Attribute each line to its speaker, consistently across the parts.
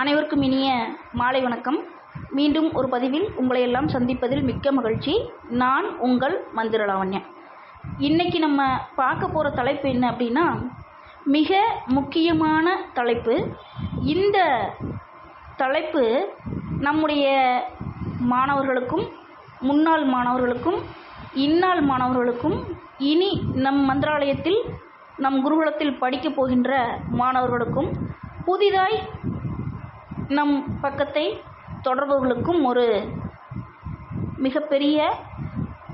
Speaker 1: அனைவருக்கும் இனிய மாலை வணக்கம். மீண்டும் ஒரு பதிவில் உங்களை எல்லாம் சந்திப்பதில் மிக்க மகிழ்ச்சி. நான் உங்கள் மந்திர இன்றைக்கி நம்ம பார்க்க போகிற தலைப்பு என்ன அப்படின்னா மிக முக்கியமான தலைப்பு. இந்த தலைப்பு நம்முடைய மாணவர்களுக்கும் முன்னாள் மாணவர்களுக்கும் இந்நாள் மாணவர்களுக்கும் இனி நம் மந்திராலயத்தில் நம் குருகுலத்தில் படிக்கப் போகின்ற மாணவர்களுக்கும் புதிதாய் நம் பக்கத்தை தொடர்பவர்களுக்கும் ஒரு மிகப்பெரிய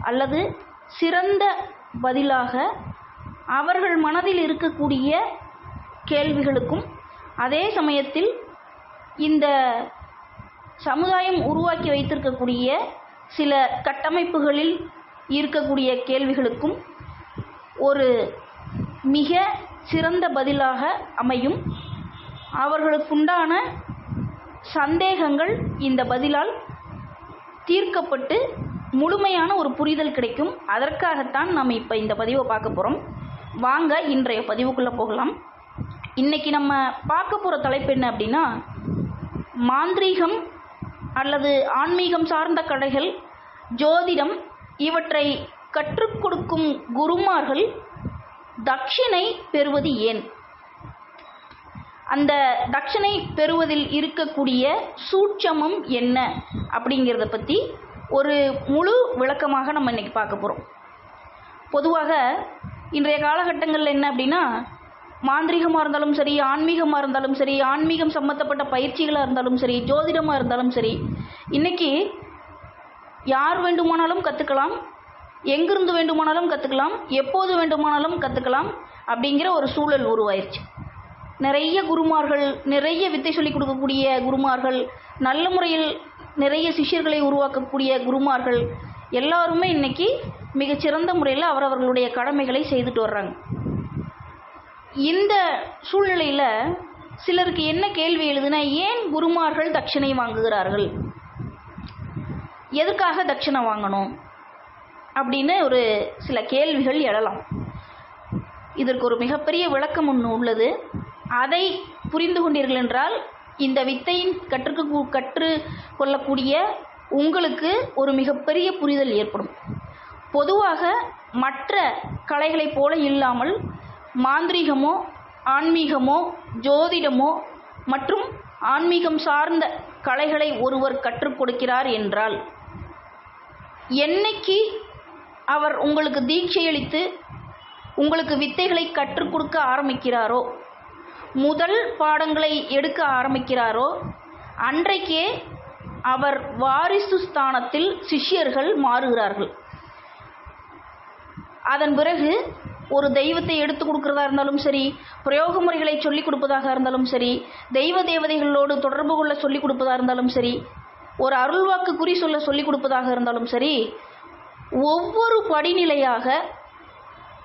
Speaker 1: அல்லது சிறந்த பதிலாக அவர்கள் மனதில் இருக்கக்கூடிய கேள்விகளுக்கும் அதே சமயத்தில் இந்த சமுதாயம் உருவாக்கி வைத்திருக்கக்கூடிய சில கட்டமைப்புகளில் இருக்கக்கூடிய கேள்விகளுக்கும் ஒரு மிக சிறந்த பதிலாக அமையும். அவர்களுக்குண்டான சந்தேகங்கள் இந்த பதிலால் தீர்க்கப்பட்டு முழுமையான ஒரு புரிதல் கிடைக்கும். அதற்காகத்தான் நம்ம இப்போ இந்த பதிவை பார்க்க போகிறோம் வாங்க இன்றைய பதிவுக்குள்ளே போகலாம். இன்றைக்கி நம்ம பார்க்க போகிற தலைப்பு என்ன அப்படின்னா மாந்திரீகம் அல்லது ஆன்மீகம் சார்ந்த கடைகள் ஜோதிடம் இவற்றை கற்றுக் கொடுக்கும் குருமார்கள் தட்சிணை பெறுவது ஏன்? அந்த தட்சணை பெறுவதில் இருக்கக்கூடிய சூட்சமம் என்ன அப்படிங்கிறத பற்றி ஒரு முழு விளக்கமாக நம்ம இன்றைக்கி பார்க்க போகிறோம் பொதுவாக இன்றைய காலகட்டங்களில் என்ன அப்படின்னா மாந்திரிகமாக இருந்தாலும் சரி ஆன்மீகமாக இருந்தாலும் சரி ஆன்மீகம் சம்மந்தப்பட்ட பயிற்சிகளாக இருந்தாலும் சரி ஜோதிடமாக இருந்தாலும் சரி இன்றைக்கி யார் வேண்டுமானாலும் கற்றுக்கலாம் எங்கிருந்து வேண்டுமானாலும் கற்றுக்கலாம் எப்போது வேண்டுமானாலும் கற்றுக்கலாம் அப்படிங்கிற ஒரு சூழல் உருவாயிருச்சு. நிறைய குருமார்கள் நிறைய வித்தை சொல்லிக் கொடுக்கக்கூடிய குருமார்கள் நல்ல முறையில் நிறைய சிஷ்யர்களை உருவாக்கக்கூடிய குருமார்கள் எல்லாருமே இன்னைக்கு மிகச்சிறந்த முறையில் அவரவர்களுடைய கடமைகளை செய்துட்டு வர்றாங்க. இந்த சூழ்நிலையில் சிலருக்கு என்ன கேள்வி எழுதுனா ஏன் குருமார்கள் தட்சிணை வாங்குகிறார்கள்? எதுக்காக தட்சிணை வாங்கணும்? அப்படின்னு ஒரு சில கேள்விகள் எழலாம். இதற்கு ஒரு மிகப்பெரிய விளக்கம் ஒன்று உள்ளது. அதை புரிந்து கொண்டீர்கள் என்றால் இந்த வித்தையின் கற்றுக்கு கற்று கொள்ளக்கூடிய உங்களுக்கு ஒரு மிகப்பெரிய புரிதல் ஏற்படும். பொதுவாக மற்ற கலைகளைப் போல இல்லாமல் மாந்திரீகமோ ஆன்மீகமோ ஜோதிடமோ மற்றும் ஆன்மீகம் சார்ந்த கலைகளை ஒருவர் கற்றுக் கொடுக்கிறார் என்றால் என்னைக்கு அவர் உங்களுக்கு தீட்சையளித்து உங்களுக்கு வித்தைகளை கற்றுக் கொடுக்க ஆரம்பிக்கிறாரோ முதல் பாடங்களை எடுக்க ஆரம்பிக்கிறாரோ அன்றைக்கே அவர் வாரிசு ஸ்தானத்தில் சிஷ்யர்கள் மாறுகிறார்கள். அதன் பிறகு ஒரு தெய்வத்தை எடுத்து கொடுக்கறதா இருந்தாலும் சரி பிரயோக முறைகளை சொல்லிக் கொடுப்பதாக இருந்தாலும் சரி தெய்வ தேவதைகளோடு தொடர்பு கொள்ள சொல்லிக் கொடுப்பதாக இருந்தாலும் சரி ஒரு அருள்வாக்கு குறி சொல்ல சொல்லிக் கொடுப்பதாக இருந்தாலும் சரி ஒவ்வொரு படிநிலையாக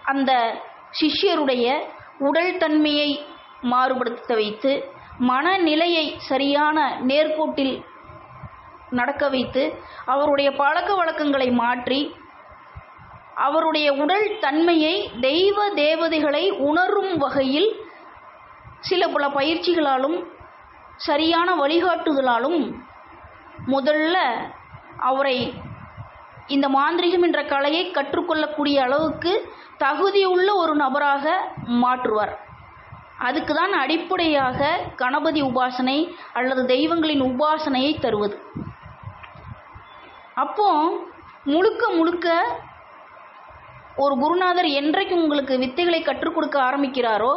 Speaker 1: அந்த சிஷ்யருடைய உடல் தன்மையை மாறுபடுத்த வைத்து மனநிலையை சரியான நேர்கோட்டில் நடக்க வைத்து அவருடைய பழக்க வழக்கங்களை மாற்றி அவருடைய உடல் தன்மையை தெய்வ தேவதைகளை உணரும் வகையில் சில பல பயிற்சிகளாலும் சரியான வழிகாட்டுதலாலும் முதல்ல அவரை இந்த மாந்திரிகம் என்ற கலையை கற்றுக்கொள்ளக்கூடிய அளவுக்கு தகுதியுள்ள ஒரு நபராக மாற்றுவார். அதுக்கு தான் அடிப்படையாக கணபதி உபாசனை அல்லது தெய்வங்களின் உபாசனையை தருவது. அப்போ முழுக்க முழுக்க ஒரு குருநாதர் என்றைக்கு உங்களுக்கு வித்தைகளை கற்றுக் கொடுக்க ஆரம்பிக்கிறாரோ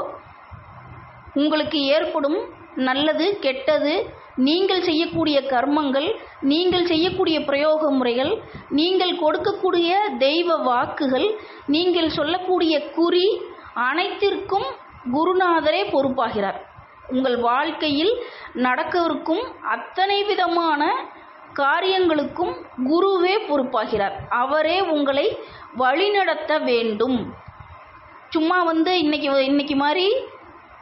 Speaker 1: உங்களுக்கு ஏற்படும் நல்லது கெட்டது நீங்கள் செய்யக்கூடிய கர்மங்கள் நீங்கள் செய்யக்கூடிய பிரயோக முறைகள் நீங்கள் கொடுக்கக்கூடிய தெய்வ வாக்குகள் நீங்கள் சொல்லக்கூடிய குறி அனைத்திற்கும் குருநாதரே பொறுப்பாகிறார். உங்கள் வாழ்க்கையில் நடக்கவிருக்கும் அத்தனை விதமான காரியங்களுக்கும் குருவே பொறுப்பாகிறார். அவரே உங்களை வழிநடத்த வேண்டும். சும்மா வந்து இன்னைக்கு இன்னைக்கு மாதிரி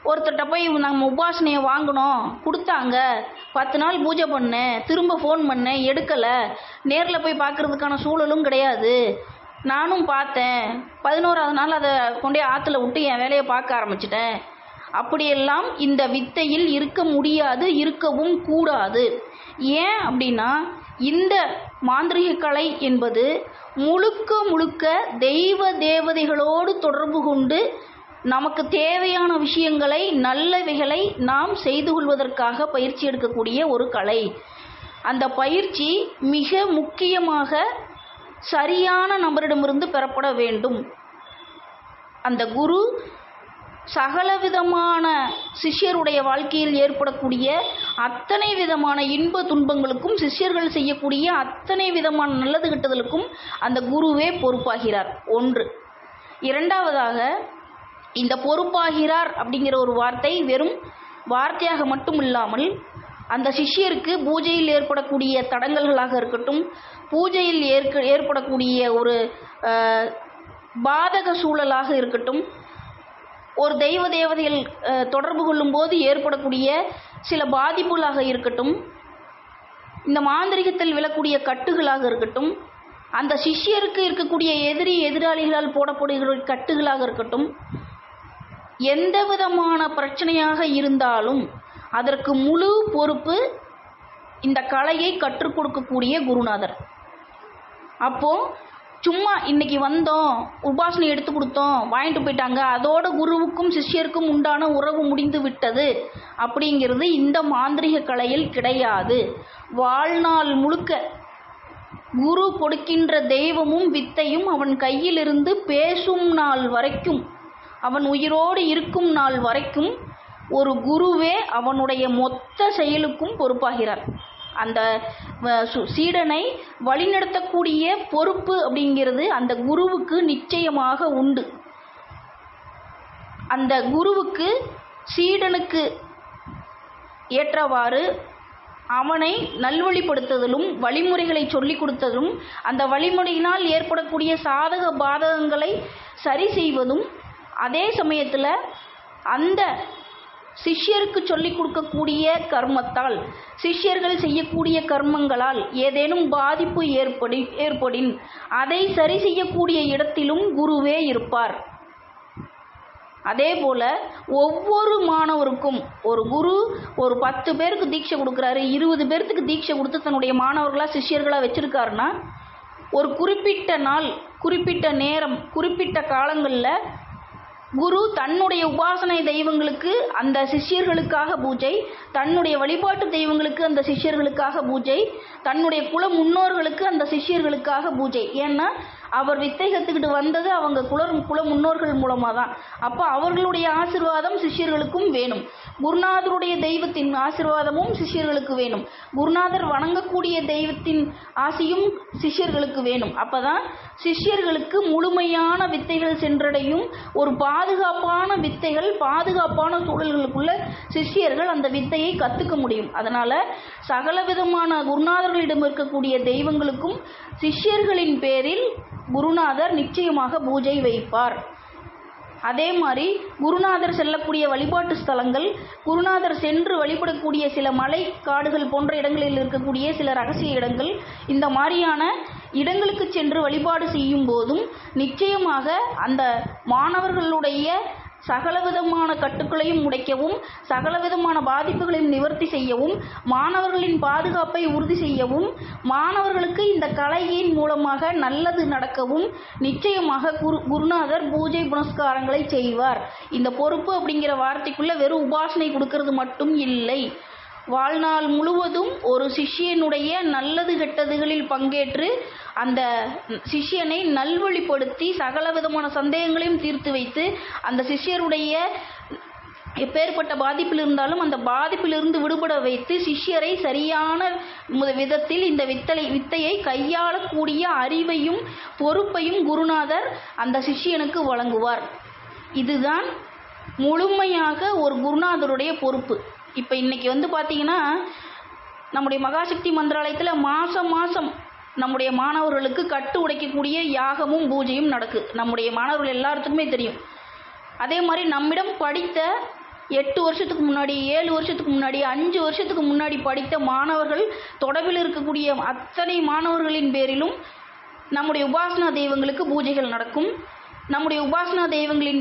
Speaker 1: ஒருத்தர்கிட்ட போய் நாங்கள் உபாசனையை வாங்கினோம் கொடுத்தாங்க. பத்து நாள் பூஜை பண்ணேன் திரும்ப ஃபோன் பண்ணேன் எடுக்கலை. நேரில் போய் பார்க்குறதுக்கான சூழலும் கிடையாது. நானும் பார்த்தேன். பதினோராவது நாள் அதை கொண்டே ஆற்றுல விட்டு என் வேலையை பார்க்க ஆரம்பிச்சிட்டேன். அப்படியெல்லாம் இந்த வித்தையில் இருக்க முடியாது இருக்கவும் கூடாது. ஏன் அப்படின்னா இந்த மாந்திரிக கலை என்பது முழுக்க முழுக்க தெய்வ தேவதைகளோடு தொடர்பு கொண்டு நமக்கு தேவையான விஷயங்களை நல்லவைகளை நாம் செய்து கொள்வதற்காக பயிற்சி எடுக்கக்கூடிய ஒரு கலை. அந்த பயிற்சி மிக முக்கியமாக சரியான நபரிடமிருந்து பெறப்பட வேண்டும். அந்த குரு சகலவிதமான சிஷ்யருடைய வாழ்க்கையில் ஏற்படக்கூடிய அத்தனை விதமான இன்ப துன்பங்களுக்கும் சிஷ்யர்கள் செய்யக்கூடிய அத்தனை விதமான நல்லது கிட்டதலுக்கும் அந்த குருவே பொறுப்பாகிறார். ஒன்று. இரண்டாவதாக இந்த பொறுப்பாகிறார் அப்படிங்கிற ஒரு வார்த்தை வெறும் வார்த்தையாக மட்டும் இல்லாமல் அந்த சிஷ்யருக்கு பூஜையில் ஏற்படக்கூடிய தடங்கல்களாக இருக்கட்டும் பூஜையில் ஏற்க ஏற்படக்கூடிய ஒரு பாதக சூழலாக இருக்கட்டும் ஒரு தெய்வ தேவதைகள் தொடர்பு கொள்ளும்போது ஏற்படக்கூடிய சில பாதிப்புகளாக இருக்கட்டும் இந்த மாந்திரிகத்தில் விழக்கூடிய கட்டுகளாக இருக்கட்டும் அந்த சிஷ்யருக்கு இருக்கக்கூடிய எதிரி எதிராளிகளால் போடப்படுகிற கட்டுகளாக இருக்கட்டும் எந்த விதமான பிரச்சனையாக இருந்தாலும் அதற்கு முழு பொறுப்பு இந்த கலையை கற்றுக் கொடுக்கக்கூடிய குருநாதர். அப்போ சும்மா இன்னைக்கு வந்தோம் உபாசனை எடுத்து கொடுத்தோம் வாங்கிட்டு போயிட்டாங்க அதோட குருவுக்கும் சிஷ்யருக்கும் உண்டான உறவு முடிந்து விட்டது அப்படிங்கிறது இந்த மாந்திரிக கலையில் கிடையாது. வாழ்நாள் முழுக்க குரு கொடுக்கின்ற தெய்வமும் வித்தையும் அவன் கையிலிருந்து பேசும் நாள் வரைக்கும் அவன் உயிரோடு இருக்கும் நாள் வரைக்கும் ஒரு குருவே அவனுடைய மொத்த செயலுக்கும் பொறுப்பாகிறார். அந்த வ- சு- சீடனை வழிநடத்தக்கூடிய பொறுப்பு அப்படிங்கிறது அந்த குருவுக்கு நிச்சயமாக உண்டு. அந்த குருவுக்கு சீடனுக்கு ஏற்றவாறு அவனை நல்வழிப்படுத்துதலும் வழிமுறைகளை சொல்லிக் கொடுத்ததும் அந்த வழிமுறையினால் ஏற்படக்கூடிய சாதக பாதகங்களை சரி செய்வதும் அதே சமயத்தில் அந்த சிஷ்யருக்கு சொல்லிக் கொடுக்கக்கூடிய கர்மத்தால் சிஷ்யர்கள் செய்யக்கூடிய கர்மங்களால் ஏதேனும் பாதிப்பு ஏற்படி ஏற்படின் அதை சரி செய்யக்கூடிய இடத்திலும் குருவே இருப்பார். அதே போல் ஒவ்வொரு மாணவருக்கும் ஒரு குரு ஒரு பத்து பேருக்கு தீட்சை கொடுக்குறாரு இருபது பேர்த்துக்கு தீட்சை கொடுத்து தன்னுடைய மாணவர்களாக சிஷ்யர்களாக வச்சுருக்காருன்னா ஒரு குறிப்பிட்ட நாள் குறிப்பிட்ட நேரம் குறிப்பிட்ட காலங்களில் குரு தன்னுடைய உபாசனை தெய்வங்களுக்கு அந்த சிஷ்யர்களுக்காக பூஜை தன்னுடைய வழிபாட்டு தெய்வங்களுக்கு அந்த சிஷ்யர்களுக்காக பூஜை தன்னுடைய குல முன்னோர்களுக்கு அந்த சிஷ்யர்களுக்காக பூஜை. ஏன்னா அவர் வித்தை கற்றுக்கிட்டு வந்தது அவங்க குல குல முன்னோர்கள் மூலமாக தான் அப்போ அவர்களுடைய ஆசிர்வாதம் சிஷ்யர்களுக்கும் வேணும். குருநாதருடைய தெய்வத்தின் ஆசிர்வாதமும் சிஷ்யர்களுக்கு வேணும். குருநாதர் வணங்கக்கூடிய தெய்வத்தின் ஆசியும் சிஷ்யர்களுக்கு வேணும். அப்போ தான் சிஷ்யர்களுக்கு முழுமையான வித்தைகள் சென்றடையும். ஒரு பாதுகாப்பான வித்தைகள் பாதுகாப்பான சூழல்களுக்குள்ள சிஷியர்கள் அந்த வித்தையை கற்றுக்க முடியும். அதனால் சகல விதமான குருநாதர்களிடம் இருக்கக்கூடிய தெய்வங்களுக்கும் சிஷ்யர்களின் பேரில் குருநாதர் நிச்சயமாக பூஜை வைப்பார். அதே மாதிரி குருநாதர் செல்லக்கூடிய வழிபாட்டு ஸ்தலங்கள் குருநாதர் சென்று வழிபடக்கூடிய சில மலை காடுகள் போன்ற இடங்களில் இருக்கக்கூடிய சில ரகசிய இடங்கள் இந்த மாதிரியான இடங்களுக்கு சென்று வழிபாடு செய்யும் போதும் நிச்சயமாக அந்த மாணவர்களுடைய சகலவிதமான கட்டுக்களையும் உடைக்கவும் சகலவிதமான பாதிப்புகளையும் நிவர்த்தி செய்யவும் மாணவர்களின் பாதுகாப்பை உறுதி செய்யவும் மாணவர்களுக்கு இந்த கலையின் மூலமாக நல்லது நடக்கவும் நிச்சயமாக குரு குருநாதர் பூஜை புனஸ்காரங்களை செய்வார். இந்த பொறுப்பு அப்படிங்கிற வார்த்தைக்குள்ள வெறும் உபாசனை கொடுக்கறது மட்டும் இல்லை. வாழ்நாள் முழுவதும் ஒரு சிஷ்யனுடைய நல்லது கெட்டதுகளில் பங்கேற்று அந்த சிஷ்யனை நல்வழிப்படுத்தி சகல விதமான சந்தேகங்களையும் தீர்த்து வைத்து அந்த சிஷ்யருடைய எப்பேற்பட்ட பாதிப்பில் இருந்தாலும் அந்த பாதிப்பிலிருந்து விடுபட வைத்து சிஷ்யரை சரியான விதத்தில் இந்த வித்தலை வித்தையை கையாளக்கூடிய அறிவையும் பொறுப்பையும் குருநாதர் அந்த சிஷ்யனுக்கு வழங்குவார். இதுதான் முழுமையாக ஒரு குருநாதருடைய பொறுப்பு. இப்போ இன்றைக்கி வந்து பார்த்தீங்கன்னா நம்முடைய மகாசக்தி மந்திராலயத்தில் மாதம் மாதம் நம்முடைய மாணவர்களுக்கு கட்டு உடைக்கக்கூடிய யாகமும் பூஜையும் நடக்கு. நம்முடைய மாணவர்கள் எல்லாத்துக்குமே தெரியும். அதே மாதிரி நம்மிடம் படித்த எட்டு வருஷத்துக்கு முன்னாடி ஏழு வருஷத்துக்கு முன்னாடி அஞ்சு வருஷத்துக்கு முன்னாடி படித்த மாணவர்கள் தொடர்பில் இருக்கக்கூடிய அத்தனை மாணவர்களின் பேரிலும் நம்முடைய உபாசனா தெய்வங்களுக்கு பூஜைகள் நடக்கும். நம்முடைய உபாசனா தெய்வங்களின்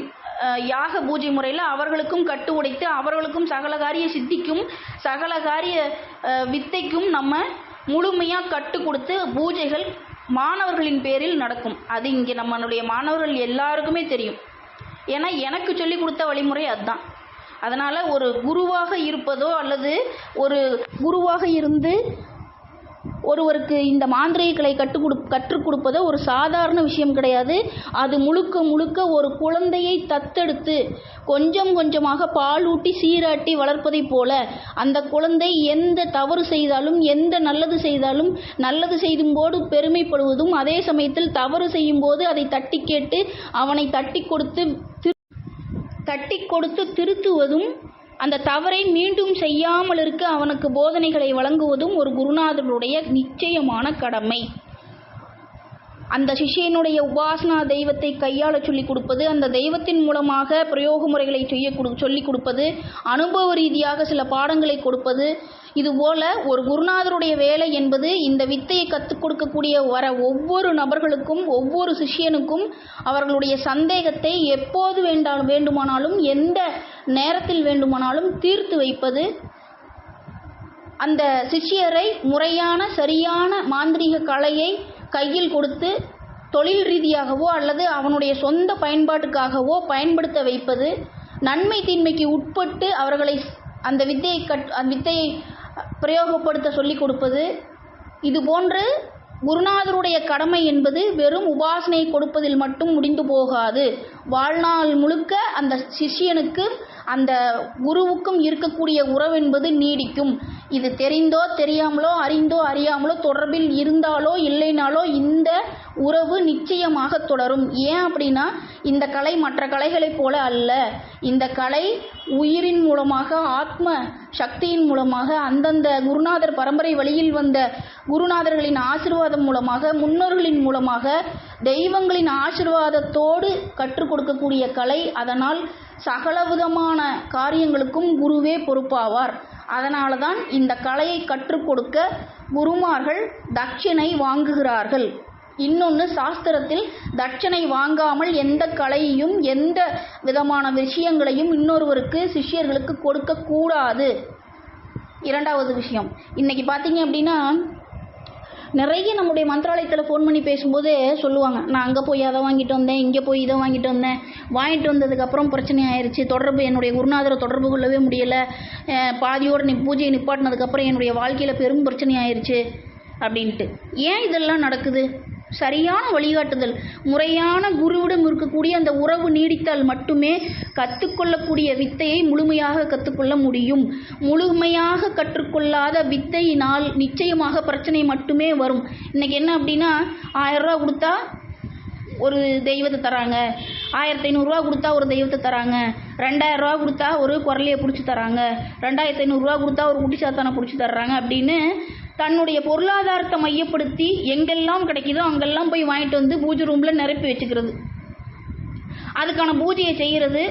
Speaker 1: யாக பூஜை முறையில் அவர்களுக்கும் கட்டு உடைத்து அவர்களுக்கும் சகல காரிய சித்திக்கும் சகல காரிய வித்தைக்கும் நம்ம முழுமையாக கட்டு கொடுத்து பூஜைகள் மாணவர்களின் பேரில் நடக்கும். அது இங்கே நம்மளுடைய மாணவர்கள் எல்லாருக்குமே தெரியும். ஏன்னா எனக்கு சொல்லி கொடுத்த வழிமுறை அதுதான். அதனால் ஒரு குருவாக இருப்பதோ அல்லது ஒரு குருவாக இருந்து ஒருவருக்கு இந்த மாந்திரிகளை கற்றுக் கொடு கற்றுக் கொடுப்பது ஒரு சாதாரண விஷயம் கிடையாது. அது முழுக்க முழுக்க ஒரு குழந்தையை தத்தெடுத்து கொஞ்சம் கொஞ்சமாக பாலூட்டி சீராட்டி வளர்ப்பதைப் போல அந்த குழந்தை எந்த தவறு செய்தாலும் எந்த நல்லது செய்தாலும் நல்லது செய்யும்போது பெருமைப்படுவதும் அதே சமயத்தில் தவறு செய்யும்போது அதை தட்டி கேட்டு அவனை தட்டி கொடுத்து திரு தட்டி கொடுத்து திருத்துவதும் அந்த தவறை மீண்டும் செய்யாமல் இருக்க அவனுக்கு போதனைகளை வழங்குவதும் ஒரு குருநாதருடைய நிச்சயமான கடமை. அந்த சிஷ்யனுடைய உபாசனா தெய்வத்தை கையாள சொல்லிக் கொடுப்பது அந்த தெய்வத்தின் மூலமாக பிரயோக முறைகளை செய்ய கொடு சொல்லிக் கொடுப்பது அனுபவ ரீதியாக சில பாடங்களை கொடுப்பது இதுபோல ஒரு குருநாதருடைய வேலை என்பது இந்த வித்தையை கற்றுக் கொடுக்கக்கூடிய வர ஒவ்வொரு நபர்களுக்கும் ஒவ்வொரு சிஷ்யனுக்கும் அவர்களுடைய சந்தேகத்தை எப்போது வேண்டாலும் வேண்டுமானாலும் எந்த நேரத்தில் வேண்டுமானாலும் தீர்த்து வைப்பது. அந்த சிஷ்யரை முறையான சரியான மாந்திரீக கலையை கையில் கொடுத்து தொழில் ரீதியாகவோ அல்லது அவனுடைய சொந்த பயன்பாட்டுக்காகவோ பயன்படுத்த வைப்பது நன்மை தீன்மைக்கு உட்பட்டு அவர்களை அந்த வித்தையை கட் அந்த வித்தையை பிரயோகப்படுத்த சொல்லிக் கொடுப்பது. இது போன்று குருநாதருடைய கடமை என்பது வெறும் உபாசனை கொடுப்பதில் மட்டும் முடிந்து போகாது. வாழ்நாள் முழுக்க அந்த சிஷ்யனுக்கு அந்த குருவுக்கும் இருக்கக்கூடிய உறவு என்பது நீடிக்கும். இது தெரிந்தோ தெரியாமலோ அறிந்தோ அறியாமலோ தொடர்பில் இருந்தாலோ இல்லைனாலோ இந்த உறவு நிச்சயமாக தொடரும். ஏன் அப்படின்னா இந்த கலை மற்ற கலைகளைப் போல அல்ல. இந்த கலை உயிரின் மூலமாக ஆத்ம சக்தியின் மூலமாக அந்தந்த குருநாதர் பரம்பரை வழியில் வந்த குருநாதர்களின் ஆசிர்வாதம் மூலமாக முன்னோர்களின் மூலமாக தெய்வங்களின் ஆசிர்வாதத்தோடு கற்றுக் கொடுக்கக்கூடிய கலை அதனால் சகலவிதமான காரியங்களுக்கும் குருவே பொறுப்பாவார். அதனால தான் இந்த கலையை கற்றுக் கொடுக்க குருமார்கள் தட்சிணை வாங்குகிறார்கள். இன்னொன்று சாஸ்திரத்தில் தட்சணை வாங்காமல் எந்த கலையையும் எந்த விதமான விஷயங்களையும் இன்னொருவருக்கு சிஷ்யர்களுக்கு கொடுக்கக்கூடாது. இரண்டாவது விஷயம். இன்னைக்கு பார்த்தீங்க அப்படின்னா நிறைய நம்முடைய மந்திராலயத்தில் ஃபோன் பண்ணி பேசும்போது சொல்லுவாங்க நான் அங்கே போய் அதை வாங்கிட்டு வந்தேன் இங்கே போய் இதை வாங்கிட்டு வந்தேன். வாங்கிட்டு வந்ததுக்கப்புறம் பிரச்சனை ஆயிடுச்சு தொடர்பு என்னுடைய குருநாதரை தொடர்பு கொள்ளவே முடியலை. பாதியோடு நீ பூஜையை நிப்பாட்டினதுக்கப்புறம் என்னுடைய வாழ்க்கையில் பெரும் பிரச்சனை ஆயிடுச்சு அப்படின்ட்டு. ஏன் இதெல்லாம் நடக்குது? சரியான வழிகாட்டுதல். முறையான குருவிடம் இருக்கக்கூடிய அந்த உறவு நீடித்தால் மட்டுமே கற்றுக்கொள்ளக்கூடிய வித்தையை முழுமையாக கற்றுக்கொள்ள முடியும். முழுமையாக கற்றுக்கொள்ளாத வித்தையினால் நிச்சயமாக பிரச்சனை மட்டுமே வரும். இன்னைக்கு என்ன அப்படின்னா ஆயிரரூவா கொடுத்தா ஒரு தெய்வத்தை தராங்க. ஆயிரத்தி ஐநூறுரூவா கொடுத்தா ஒரு தெய்வத்தை தராங்க. ரெண்டாயிரரூவா கொடுத்தா ஒரு குரலையை பிடிச்சி தராங்க. ரெண்டாயிரத்தி ஐநூறுரூவா கொடுத்தா ஒரு குட்டி சாத்தானை பிடிச்சி தர்றாங்க அப்படின்னு தன்னுடைய பொருளாதாரத்தை மையப்படுத்தி எங்கெல்லாம் கிடைக்குதோ அங்கெல்லாம் போய் வாங்கிட்டு வந்து பூஜை ரூமில் நிரப்பி வச்சுக்கிறது. அதுக்கான பூஜையை செய்கிறது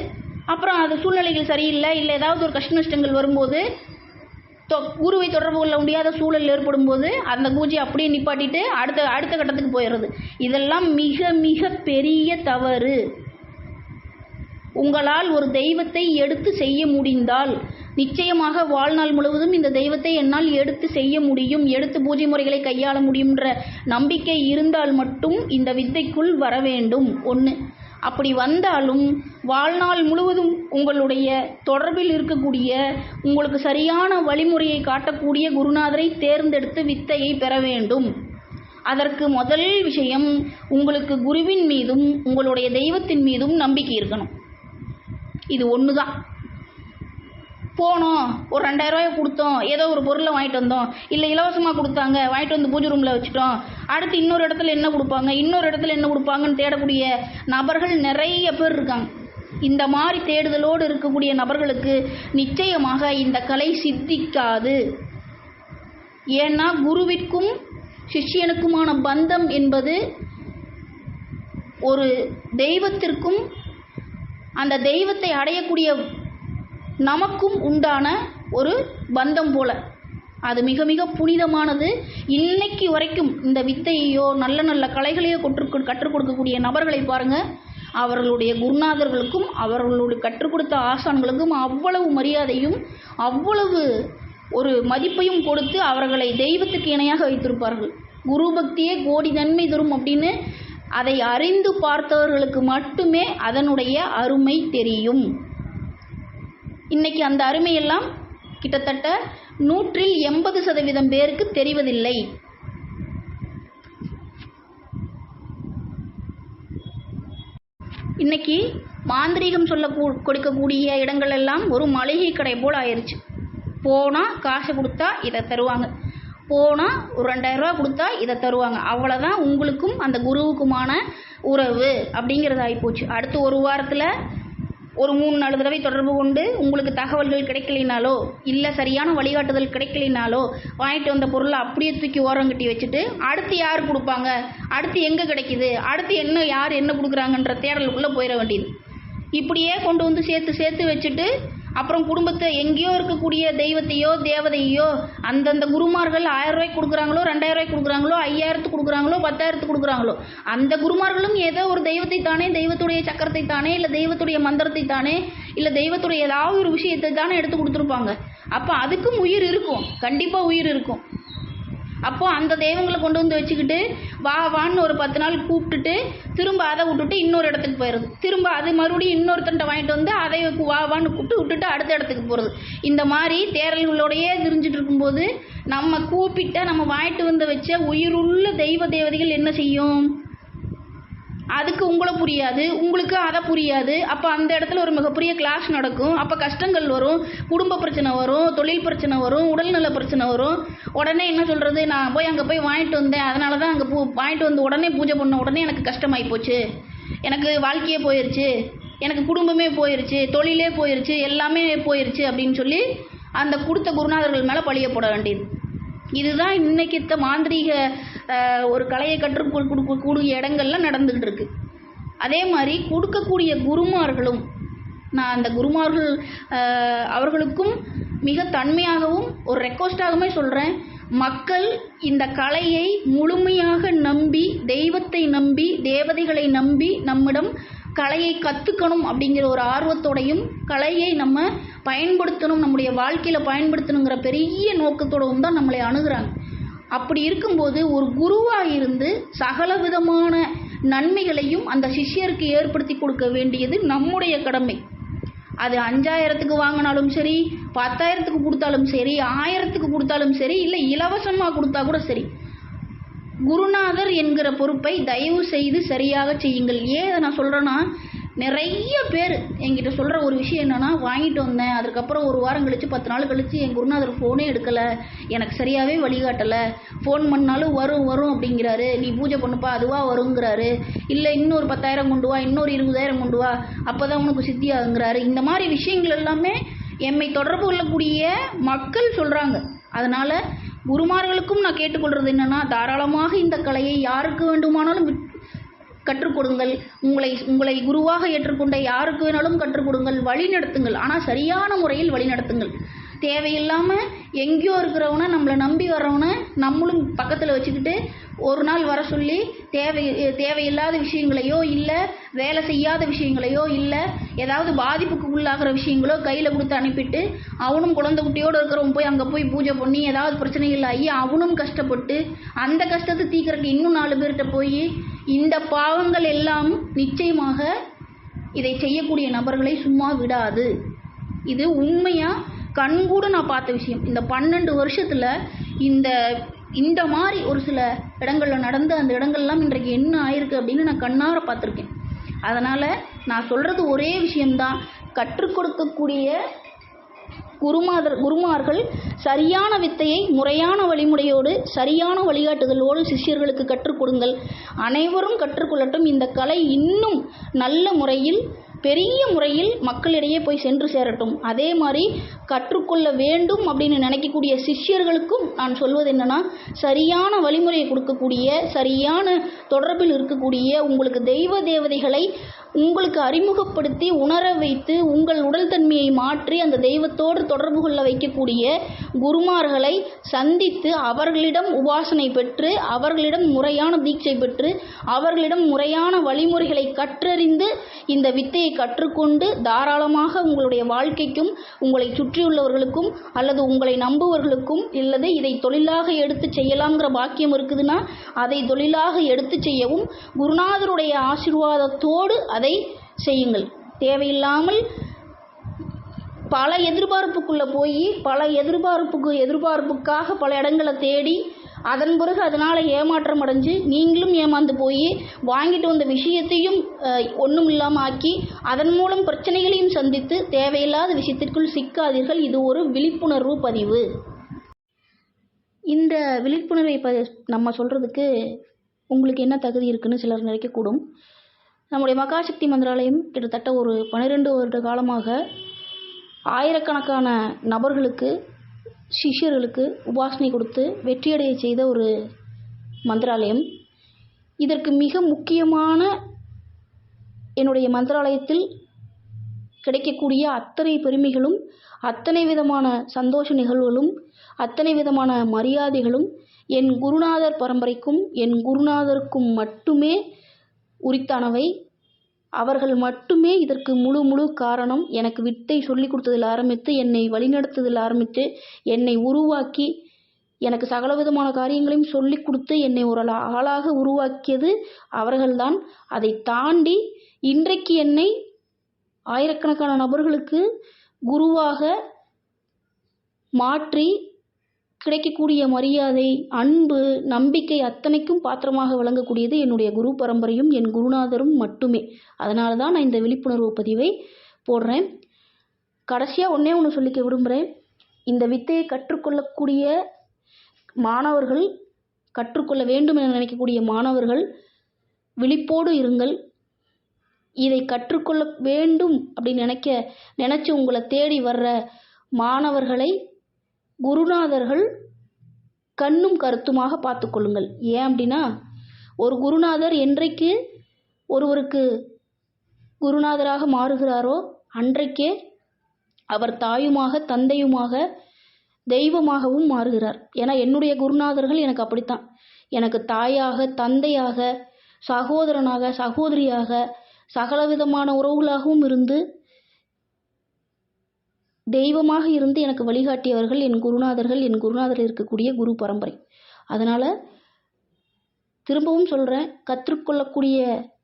Speaker 1: அப்புறம் அது சூழ்நிலைகள் சரியில்லை இல்லை ஏதாவது ஒரு கஷ்ட நஷ்டங்கள் வரும்போது தொ குருவை தொடர்பு கொள்ள முடியாத சூழல் ஏற்படும் போது அந்த பூஜையை அப்படியே நிப்பாட்டிட்டு அடுத்த அடுத்த கட்டத்துக்கு போயிடுறது. இதெல்லாம் மிக மிக பெரிய தவறு. உங்களால் ஒரு தெய்வத்தை எடுத்து செய்ய முடிந்தால் நிச்சயமாக வாழ்நாள் முழுவதும் இந்த தெய்வத்தை என்னால் எடுத்து செய்ய முடியும் எடுத்து பூஜை முறைகளை கையாள முடியுன்ற நம்பிக்கை இருந்தால் மட்டும் இந்த வித்தைக்குள் வர வேண்டும். ஒன்று அப்படி வந்தாலும் வாழ்நாள் முழுவதும் உங்களுடைய தொடர்பில் இருக்கக்கூடிய உங்களுக்கு சரியான வழிமுறையை காட்டக்கூடிய குருநாதரை தேர்ந்தெடுத்து வித்தையை பெற வேண்டும். அதற்கு முதல் விஷயம் உங்களுக்கு குருவின் மீதும் உங்களுடைய தெய்வத்தின் மீதும் நம்பிக்கை இருக்கணும். இது ஒன்று தான் போனோம் ஒரு ரெண்டாயிரரூவாயை கொடுத்தோம் ஏதோ ஒரு பொருளை வாங்கிட்டு வந்தோம். இல்லை இலவசமாக கொடுத்தாங்க வாங்கிட்டு வந்து பூஜை ரூமில் வச்சுட்டோம். அடுத்து இன்னொரு இடத்துல என்ன கொடுப்பாங்க? இன்னொரு இடத்துல என்ன கொடுப்பாங்கன்னு தேடக்கூடிய நபர்கள் நிறைய பேர் இருக்காங்க. இந்த மாதிரி தேடுதலோடு இருக்கக்கூடிய நபர்களுக்கு நிச்சயமாக இந்த கலை சித்திக்காது. ஏன்னா குருவிற்கும் சிஷ்யனுக்குமான பந்தம் என்பது ஒரு தெய்வத்திற்கும் அந்த தெய்வத்தை அடையக்கூடிய நமக்கும் உண்டான ஒரு பந்தம் போல. அது மிக மிக புனிதமானது. இன்னைக்கு வரைக்கும் இந்த வித்தையையோ நல்ல நல்ல கலைகளையோ கொற்று கற்றுக் கொடுக்கக்கூடிய நபர்களை பாருங்கள் அவர்களுடைய குருநாதர்களுக்கும் அவர்களுடைய கற்றுக் கொடுத்த ஆசான்களுக்கும் அவ்வளவு மரியாதையும் அவ்வளவு ஒரு மதிப்பையும் கொடுத்து அவர்களை தெய்வத்துக்கு இணையாக வைத்திருப்பார்கள். குரு பக்தியே கோடி நன்மை தரும் அப்படின்னு அதை அறிந்து பார்த்தவர்களுக்கு மட்டுமே அதனுடைய அருமை தெரியும். இன்னைக்கு அந்த அருமையெல்லாம் கிட்டத்தட்ட நூற்றில் எண்பது சதவீதம் பேருக்கு தெரிவதில்லை. இன்னைக்கு மாந்திரீகம் சொல்ல கூ- கொடுக்கக்கூடிய இடங்கள் எல்லாம் ஒரு மளிகை கடை போல் ஆயிருச்சு. போனால் காசு கொடுத்தா இதை தருவாங்க. போனால் ஒரு ரெண்டாயிரம் ரூபா கொடுத்தா இதை தருவாங்க. அவ்வளோதான் உங்களுக்கும் அந்த குருவுக்குமான உறவு அப்படிங்கிறது ஆகிப்போச்சு அடுத்து ஒரு வாரத்தில் ஒரு மூணு நாலு தடவை தொடர்பு கொண்டு உங்களுக்கு தகவல்கள் கிடைக்கலினாலோ இல்லை சரியான வழிகாட்டுதல் கிடைக்கலினாலோ வாங்கிட்டு வந்த பொருளை அப்படியே தூக்கி ஓரம் கட்டி வச்சுட்டு அடுத்து யார் கொடுப்பாங்க? அடுத்து எங்கே கிடைக்குது? அடுத்து என்ன யார் என்ன கொடுக்குறாங்கன்ற தேடலுக்குள்ளே போயிட வேண்டியது. இப்படியே கொண்டு வந்து சேர்த்து சேர்த்து வச்சுட்டு அப்புறம் குடும்பத்தை எங்கேயோ இருக்கக்கூடிய தெய்வத்தையோ தேவதையோ அந்தந்த குருமார்கள் ஆயிரம் ரூபாய்க்கு கொடுக்குறாங்களோ ரெண்டாயிரம் ரூபாய்க்கு கொடுக்குறாங்களோ ஐயாயிரத்துக்கு கொடுக்குறாங்களோ பத்தாயிரத்துக்கு கொடுக்குறாங்களோ அந்த குருமார்களும் ஏதோ ஒரு தெய்வத்தை தானே தெய்வத்துடைய சக்கரத்தை தானே இல்லை தெய்வத்துடைய மந்திரத்தை தானே இல்லை தெய்வத்துடைய ஏதாவது ஒரு விஷயத்தை தானே எடுத்து கொடுத்துருப்பாங்க. அப்போ அதுக்கும் உயிர் இருக்கும். கண்டிப்பாக உயிர் இருக்கும். அப்போது அந்த தெய்வங்களை கொண்டு வந்து வச்சுக்கிட்டு வா வான்னு ஒரு பத்து நாள் கூப்பிட்டுட்டு திரும்ப அதை விட்டுட்டு இன்னொரு இடத்துக்கு போயிடுது திரும்ப அது மறுபடியும் இன்னொருத்தன்ட்ட வாங்கிட்டு வந்து அதை வா வான்னு கூப்பிட்டு விட்டுட்டு அடுத்த இடத்துக்கு போகிறது இந்த மாதிரி தேரல்களோடையே திரிஞ்சிட்டு இருக்கும்போது நம்ம கூப்பிட்ட நம்ம வாங்கிட்டு வந்து வச்ச உயிருள்ள தெய்வ தேவதைகள் என்ன செய்யும்? அதுக்கு உங்களை புரியாது உங்களுக்கு அதை புரியாது. அப்போ அந்த இடத்துல ஒரு மிகப்பெரிய கிளாஸ் நடக்கும். அப்போ கஷ்டங்கள் வரும் குடும்ப பிரச்சனை வரும் தொழில் பிரச்சனை வரும் உடல்நல பிரச்சனை வரும். உடனே என்ன சொல்கிறது நான் போய் அங்கே போய் வாங்கிட்டு வந்தேன். அதனால தான் அங்கே பூ வாங்கிட்டு வந்து உடனே பூஜை பண்ண உடனே எனக்கு கஷ்டமாகி போச்சு. எனக்கு வாழ்க்கையே போயிருச்சு. எனக்கு குடும்பமே போயிருச்சு. தொழிலே போயிருச்சு. எல்லாமே போயிருச்சு அப்படின்னு சொல்லி அந்த கொடுத்த குருநாதர்கள் மேலே பழிய போட வேண்டியது. இதுதான் இன்னைக்கு மாந்திரீக ஒரு கலையை கற்றுக் கொடு- கொடுக்கக்கூடிய இடங்கள்ல நடந்துகிட்டு இருக்கு அதே மாதிரி கொடுக்கக்கூடிய குருமார்களும் நான் அந்த குருமார்கள் அவர்களுக்கும் மிக தன்மையாகவும் ஒரு ரெக்வஸ்டாகவுமே சொல்கிறேன் மக்கள் இந்த கலையை முழுமையாக நம்பி தெய்வத்தை நம்பி தேவதைகளை நம்பி நம்மிடம் கலையை கற்றுக்கணும் அப்படிங்கிற ஒரு ஆர்வத்தோடையும் கலையை நம்ம பயன்படுத்தணும் நம்முடைய வாழ்க்கையில் பயன்படுத்தணுங்கிற பெரிய நோக்கத்தோடவும் தான் நம்மளை அணுகிறாங்க. அப்படி இருக்கும்போது ஒரு குருவாக இருந்து சகல விதமான நன்மைகளையும் அந்த சிஷ்யருக்கு ஏற்படுத்தி கொடுக்க வேண்டியது நம்முடைய கடமை. அது அஞ்சாயிரத்துக்கு வாங்கினாலும் சரி பத்தாயிரத்துக்கு கொடுத்தாலும் சரி ஆயிரத்துக்கு கொடுத்தாலும் சரி இல்லை இலவசமாக கொடுத்தா கூட சரி. குருநாதர் என்கிற பொறுப்பை தயவு செய்து சரியாக செய்யுங்கள். ஏன் இதை நான் சொல்கிறேன்னா நிறைய பேர் என்கிட்ட சொல்கிற ஒரு விஷயம் என்னென்னா வாங்கிட்டு வந்தேன். அதுக்கப்புறம் ஒரு வாரம் கழித்து பத்து நாள் கழித்து என் குருநாதர் ஃபோனே எடுக்கலை. எனக்கு சரியாகவே வழிகாட்டலை. ஃபோன் பண்ணாலும் வரும் வரும் அப்படிங்கிறாரு. நீ பூஜை பண்ணுப்பா அதுவாக வருங்கிறாரு. இல்லை இன்னொரு பத்தாயிரம் கொண்டு வா இன்னொரு இருபதாயிரம் கொண்டு வா அப்போ தான் உனக்கு சித்தியாகுங்கிறாரு. இந்த மாதிரி விஷயங்கள் எல்லாமே எம்மை தொடர்பு கொள்ளக்கூடிய மக்கள் சொல்கிறாங்க அதனால் குருமார்களுக்கும் நான் கேட்டுக்கொள்கிறது என்னென்னா தாராளமாக இந்த கலையை யாருக்கு வேண்டுமானாலும் கற்றுக் கொடுங்கள் உங்களை உங்களை குருவாக ஏற்றுக்கொண்ட யாருக்கு வேணாலும் கற்றுக் கொடுங்கள் வழி நடத்துங்கள் ஆனால் சரியான முறையில் வழி நடத்துங்கள் தேவையில்லாமல் எங்கேயோ இருக்கிறவனை நம்மளை நம்பி வர்றவனை நம்மளும் பக்கத்தில் வச்சுக்கிட்டு ஒரு நாள் வர சொல்லி தேவை தேவையில்லாத விஷயங்களையோ இல்லை வேலை செய்யாத விஷயங்களையோ இல்லை ஏதாவது பாதிப்புக்கு உள்ளாகிற விஷயங்களோ கையில் கொடுத்து அனுப்பிட்டு அவனும் குழந்தை குட்டியோடு இருக்கிறவன் போய் அங்கே போய் பூஜை பண்ணி ஏதாவது பிரச்சனைகள் ஆகி அவனும் கஷ்டப்பட்டு அந்த கஷ்டத்தை தீர்க்கறதுக்கு இன்னும் நாலு பேர்கிட்ட போய் இந்த பாவங்கள் எல்லாம் நிச்சயமாக இதை செய்யக்கூடிய நபர்களை சும்மா விடாது. இது உண்மையாக கண்கூட நான் பார்த்த விஷயம். இந்த பன்னெண்டு வருஷத்தில் இந்த இந்த மாதிரி ஒரு சில இடங்களில் நடந்த அந்த இடங்கள்லாம் இன்றைக்கு என்ன ஆயிருக்கு அப்படின்னு நான் கண்ணார பார்த்துருக்கேன். அதனால் நான் சொல்கிறது ஒரே விஷயம்தான். கற்றுக் கொடுக்கக்கூடிய குருமாதர் குருமார்கள் சரியான வித்தையை முறையான வழிமுறையோடு சரியான வழிகாட்டுதலோடு சிஷ்யர்களுக்கு கற்றுக் கொடுங்கள். அனைவரும் கற்றுக்கொள்ளட்டும் இந்த கலை இன்னும் நல்ல முறையில் பெரிய முறையில் மக்களிடையே போய் சென்று சேரட்டும். அதே மாதிரி கற்றுக்கொள்ள வேண்டும் அப்படின்னு நினைக்கக்கூடிய சிஷ்யர்களுக்கும் நான் சொல்வது என்னென்னா சரியான வழிமுறையை கொடுக்கக்கூடிய சரியான தொடர்பில் இருக்கக்கூடிய உங்களுக்கு தெய்வ தேவதைகளை உங்களுக்கு அறிமுகப்படுத்தி உணர வைத்து உங்கள் உடல் தன்மையை மாற்றி அந்த தெய்வத்தோடு தொடர்பு கொள்ள வைக்கக்கூடிய குருமார்களை சந்தித்து அவர்களிடம் உபாசனை பெற்று அவர்களிடம் முறையான தீட்சை பெற்று அவர்களிடம் முறையான வழிமுறைகளை கற்றறிந்து இந்த வித்தையை கற்றுக்கொண்டு தாராளமாக உங்களுடைய வாழ்க்கைக்கும் உங்களை சுற்றியுள்ளவர்களுக்கும் அல்லது உங்களை நம்புவர்களுக்கும் இல்லது இதை தொழிலாக எடுத்து செய்யலாங்கிற பாக்கியம் இருக்குதுன்னா அதை தொழிலாக எடுத்து செய்யவும் குருநாதருடைய ஆசீர்வாதத்தோடு அதை செய்யுங்கள். தேவையில்லாமல் பல எதிர்பார்ப்புக்குள்ளே போய் பல எதிர்பார்ப்புக்கு எதிர்பார்ப்புக்காக பல இடங்களை தேடி அதன் பிறகு அதனால் ஏமாற்றம் அடைஞ்சு நீங்களும் ஏமாந்து போய் வாங்கிட்டு வந்த விஷயத்தையும் ஒன்றும் இல்லாமல் ஆக்கி அதன் மூலம் பிரச்சனைகளையும் சந்தித்து தேவையில்லாத விஷயத்திற்குள் சிக்காதீர்கள். இது ஒரு விழிப்புணர்வு பதிவு. இந்த விழிப்புணர்வை ப நம்ம சொல்கிறதுக்கு உங்களுக்கு என்ன தகுதி இருக்குன்னு சிலர் நினைக்கக்கூடும். நம்முடைய மகாசக்தி மந்திராலயம் கிட்டத்தட்ட ஒரு பன்னிரெண்டு வருட காலமாக ஆயிரக்கணக்கான நபர்களுக்கு சிஷ்யர்களுக்கு உபாசனை கொடுத்து வெற்றியடைய செய்த ஒரு மந்திராலயம். இதற்கு மிக முக்கியமான என்னுடைய மந்திராலயத்தில் கிடைக்கக்கூடிய அத்தனை பெருமைகளும் அத்தனை விதமான சந்தோஷ நிகழ்வுகளும் அத்தனை விதமான மரியாதைகளும் என் குருநாதர் பரம்பரைக்கும் என் குருநாதருக்கும் மட்டுமே உரித்தானவை? அவர்கள் மட்டுமே இதற்கு முழு முழு காரணம். எனக்கு வித்தை சொல்லி கொடுத்ததில் ஆரம்பித்து என்னை வழிநடத்துதில் ஆரம்பித்து என்னை உருவாக்கி எனக்கு சகல விதமான காரியங்களையும் சொல்லிக் கொடுத்து என்னை ஒரு ஆளாக உருவாக்கியது அவர்கள்தான். அதை தாண்டி இன்றைக்கு என்னை ஆயிரக்கணக்கான நபர்களுக்கு குருவாக மாற்றி கிடைக்கக்கூடிய மரியாதை அன்பு நம்பிக்கை அத்தனைக்கும் பாத்திரமாக விளங்கக்கூடியது என்னுடைய குரு பரம்பரையும் என் குருநாதரும் மட்டுமே. அதனால தான் நான் இந்த விழிப்புணர்வு பதிவை போடுறேன். கடைசியாக ஒன்றே ஒன்று சொல்லிக்க விரும்புகிறேன் இந்த வித்தையை கற்றுக்கொள்ளக்கூடிய மாணவர்கள் கற்றுக்கொள்ள வேண்டும் என நினைக்கக்கூடிய மாணவர்கள் விழிப்போடு இருங்கள். இதை கற்றுக்கொள்ள வேண்டும் அப்படின்னு நினைக்க நினச்சி உங்களை தேடி வர்ற மாணவர்களை குருநாதர்கள் கண்ணும் கருத்துமாக பார்த்துக்கொள்ளுங்கள் ஏன் அப்படின்னா ஒரு குருநாதர் என்றைக்கு ஒருவருக்கு குருநாதராக மாறுகிறாரோ அன்றைக்கே அவர் தாயுமாக தந்தையுமாக தெய்வமாகவும் மாறுகிறார். ஏன்னா என்னுடைய குருநாதர்கள் எனக்கு அப்படித்தான். எனக்கு தாயாக தந்தையாக சகோதரனாக சகோதரியாக சகலவிதமான உறவுகளாகவும் இருந்து தெய்வமாக இருந்து எனக்கு வழிகாட்டியவர்கள் என் குருநாதர்கள் என் குருநாதர் இருக்கக்கூடிய குரு பரம்பரை. அதனால் திரும்பவும் சொல்கிறேன் கற்றுக்கொள்ளக்கூடிய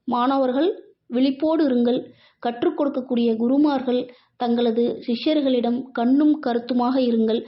Speaker 1: மாணவர்கள் விழிப்போடு இருங்கள். கற்றுக் கொடுக்கக்கூடிய குருமார்கள் தங்களது சிஷ்யர்களிடம் கண்ணும் கருத்துமாக இருங்கள்.